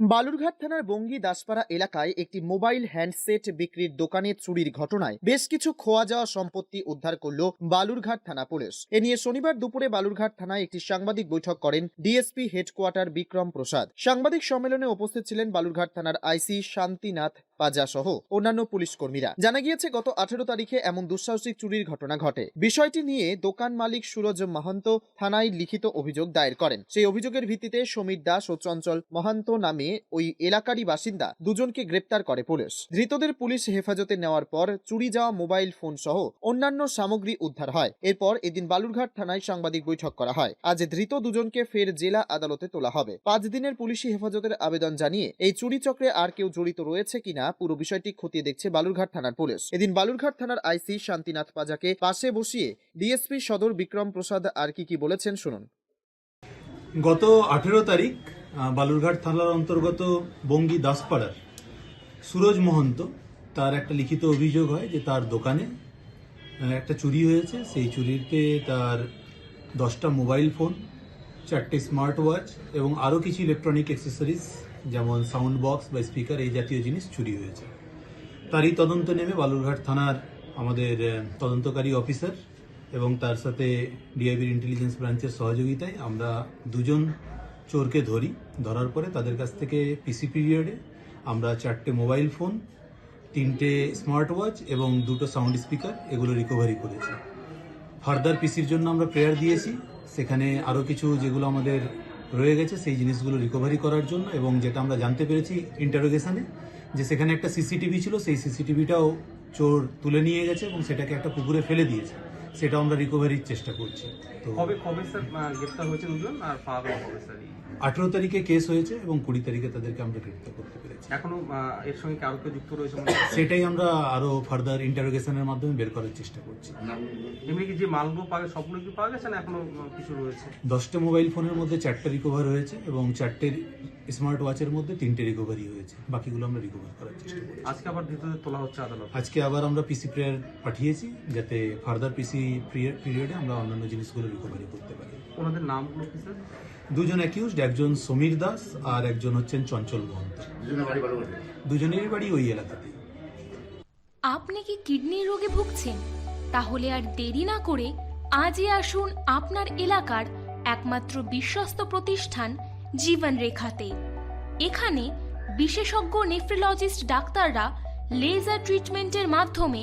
বালুরঘাট থানার বঙ্গী দাসপাড়া এলাকায় একটি মোবাইল হ্যান্ডসেট বিক্রির দোকানে চুরির ঘটনায় বেশ কিছু খোয়া যাওয়া সম্পত্তি উদ্ধার করল বালুরঘাট থানা পুলিশ। এ নিয়ে শনিবার দুপুরে বালুরঘাট থানায় একটি সাংবাদিক বৈঠক করেন ডিএসপি হেডকোয়ার্টার বিক্রম প্রসাদ। সাংবাদিক সম্মেলনে উপস্থিত ছিলেন বালুরঘাট থানার আইসি শান্তিনাথ পাজা সহ অন্যান্য পুলিশ কর্মীরা। জানা গিয়েছে, গত আঠেরো তারিখে এমন দুঃসাহসিক চুরির ঘটনা ঘটে। বিষয়টি নিয়ে দোকান মালিক সুরজ মহান্ত থানায় লিখিত অভিযোগ দায়ের করেন। সেই অভিযোগের ভিত্তিতে সমীর দাস ও চঞ্চল মহান্ত নামে ওই এলাকারই বাসিন্দা দুজনকে গ্রেপ্তার করে পুলিশ। ধৃতদের পুলিশ হেফাজতে নেওয়ার পর চুরি যাওয়া মোবাইল ফোন সহ অন্যান্য সামগ্রী উদ্ধার হয়। এরপর এদিন বালুরঘাট থানায় সাংবাদিক বৈঠক করা হয়। আজ ধৃত দুজনকে ফের জেলা আদালতে তোলা হবে। পাঁচ দিনের পুলিশি হেফাজতের আবেদন জানিয়ে এই চুরি চক্রে আর কেউ জড়িত রয়েছে কিনা পুরো বিষয়টি খতিয়ে দেখছে বালুরঘাট থানার পুলিশ। এদিন বালুরঘাট থানার আইসি শান্তিনাথ পাজাকে পাশে বসিয়ে ডিএসপি সদর বিক্রম প্রসাদ আর কি কি বলেছেন শুনুন। গত আঠেরো তারিখ বালুরঘাট থানার অন্তর্গত বঙ্গী দাসপাড়ার সুরজ মহন্ত, তার একটা লিখিত অভিযোগ হয় যে তার দোকানে একটা চুরি হয়েছে। সেই চুরিতে তার দশটা মোবাইল ফোন, চারটে স্মার্ট ওয়াচ এবং আরও কিছু ইলেকট্রনিক অ্যাক্সেসরিজ, যেমন সাউন্ড বক্স বা স্পিকার, এই জাতীয় জিনিস চুরি হয়েছে। তারই তদন্ত নেমে বালুরঘাট থানার আমাদের তদন্তকারী অফিসার এবং তার সাথে ডিআইবির ইন্টেলিজেন্স ব্রাঞ্চের সহযোগিতায় আমরা দুজন চোরকে ধরি, ধরার পরে তাদের কাছ থেকে পিসি পিরিয়ডে আমরা চারটে মোবাইল ফোন তিনটে স্মার্ট ওয়াচ এবং দুটো সাউন্ড স্পিকার এগুলো রিকভারি করেছি। ফার্দার পিসির জন্য আমরা প্রেয়ার দিয়েছি। সেখানে আরও কিছু যেগুলো আমাদের রয়ে গেছে, সেই জিনিসগুলো রিকভারি করার জন্য এবং যেটা আমরা জানতে পেরেছি ইন্টারোগেশনে যে সেখানে একটা সিসিটিভি ছিল, সেই সিসিটিভিটাও চোর তুলে নিয়ে গেছে এবং সেটাকে একটা পুকুরে ফেলে দিয়েছে। সেটাও আমরা রিকভারির চেষ্টা করছি। তো কবে কবে স্যার গ্রেপ্তার হয়েছে দুজন আর পাওয়া গেল কবে স্যার? আঠেরো তারিখে কেস হয়েছে এবং কুড়ি তারিখে তাদেরকে আমরা গ্রেপ্তার করতে পেরেছি। এখনও এর সঙ্গে কি আরও কেউ যুক্ত রয়েছে সেটাই আমরা আরও ফার্দার ইন্টারোগেশনের মাধ্যমে বের করার চেষ্টা করছি। এমনি কি যে মালগুলো পাওয়া সবগুলো কি পাওয়া গেছে না এখনও কিছু রয়েছে? দশটা মোবাইল ফোনের মধ্যে চারটে রিকভার হয়েছে এবং চারটে স্মার্ট ওয়াচের মধ্যে তিনটে রিকভারি হয়েছে। বাকিগুলো আমরা রিকভার করার চেষ্টা করছি। আজকে আবার ধৃতদের তোলা হচ্ছে আদালত। আজকে আবার আমরা পিসি প্রেয়ার পাঠিয়েছি যাতে ফার্দার পিসি পিরিয়ডে আমরা অন্যান্য জিনিসগুলো রিকভারি করতে পারি। ওনাদের নামগুলো কি স্যার? দুজন অ্যাকিউজড একজন সমীর দাস আর একজন হচ্ছেন চঞ্চল মহন্ত। দুজনেরই বাড়ি ওই এলাকাতেই। আপনি কি কিডনির রোগে ভুগছেন? তাহলে আর দেরি না করে আজই আসুন আপনার এলাকার একমাত্র বিশ্বস্ত প্রতিষ্ঠান জীবন রেখাতে এখানে বিশেষজ্ঞ নেফ্রোলজিস্ট ডাক্তাররা লেজার ট্রিটমেন্টের মাধ্যমে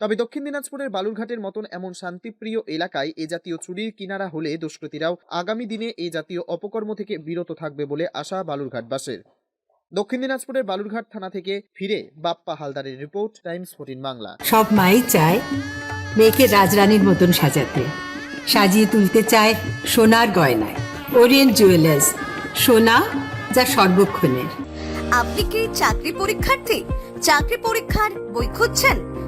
তবে দক্ষিণ দিনাজপুরের বালুরঘাটের মতন এমন শান্তিপ্রিয় এলাকায় এ জাতীয় চুরির কিনারা হলে দুষ্কৃতীরাও আগামী দিনে এই জাতীয় অপকর্ম থেকে বিরত থাকবে বলে আশা বালুরঘাটবাসীর। দক্ষিণ দিনাজপুরের বালুরঘাট থানা থেকে ফিরে বাপ্পা হালদারের রিপোর্ট টাইমস ফোর্টিন বাংলা। সব মাই চায় মেয়েকে রাজরানীর মতন সাজাতে। সাজিয়ে তুলতে চায় সোনার গয়নায়। ওরিয়েন্ট জুয়েলার্স সোনা যা সর্বক্ষণের। আপনি কি চাকরি পরীক্ষার্থী? চাকরি পরীক্ষার বই খুঁজছেন?